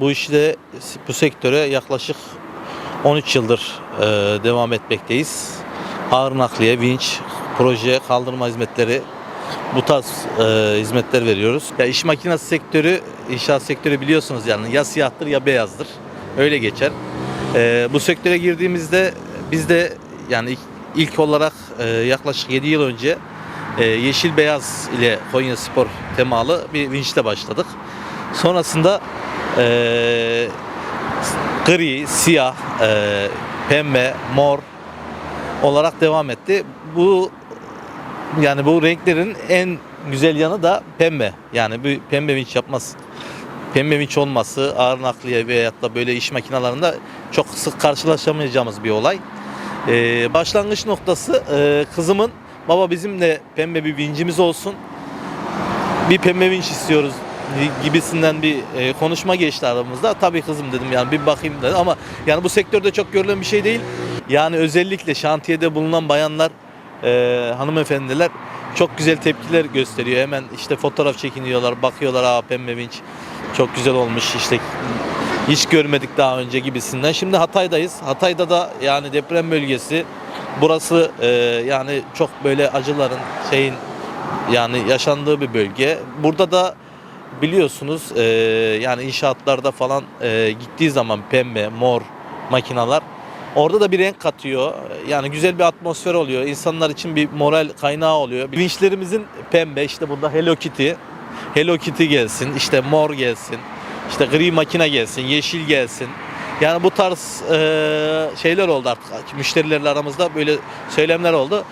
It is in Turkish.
Bu işte bu sektöre yaklaşık 13 yıldır e, devam etmekteyiz. Ağır nakliye, vinç, proje, kaldırma hizmetleri bu tarz e, hizmetler veriyoruz. Ya iş makinesi sektörü, inşaat sektörü biliyorsunuz yani ya siyahtır ya beyazdır. Öyle geçer. E, bu sektöre girdiğimizde biz de yani ilk, ilk olarak e, yaklaşık 7 yıl önce e, yeşil beyaz ile Konya Spor temalı bir vinçle başladık. Sonrasında e, gri, siyah, e, pembe, mor olarak devam etti. Bu yani bu renklerin en güzel yanı da pembe. Yani bir pembe vinç yapmaz. Pembe vinç olması ağır nakliye veyahut da böyle iş makinalarında çok sık karşılaşamayacağımız bir olay. Ee, başlangıç noktası e, kızımın baba bizim de pembe bir vincimiz olsun. Bir pembe vinç istiyoruz gibisinden bir e, konuşma geçti aramızda. Tabii kızım dedim yani bir bakayım dedim ama yani bu sektörde çok görülen bir şey değil. Yani özellikle şantiyede bulunan bayanlar, e, hanımefendiler çok güzel tepkiler gösteriyor. Hemen işte fotoğraf çekiniyorlar, bakıyorlar aa pembe vinç çok güzel olmuş işte hiç görmedik daha önce gibisinden. Şimdi Hatay'dayız. Hatay'da da yani deprem bölgesi. Burası e, yani çok böyle acıların şeyin yani yaşandığı bir bölge. Burada da biliyorsunuz e, yani inşaatlarda falan e, gittiği zaman pembe, mor makinalar orada da bir renk katıyor. Yani güzel bir atmosfer oluyor. İnsanlar için bir moral kaynağı oluyor. Vinçlerimizin pembe işte burada Hello Kitty. Hello Kitty gelsin, işte mor gelsin, işte gri makine gelsin, yeşil gelsin. Yani bu tarz e, şeyler oldu artık. Müşterilerle aramızda böyle söylemler oldu.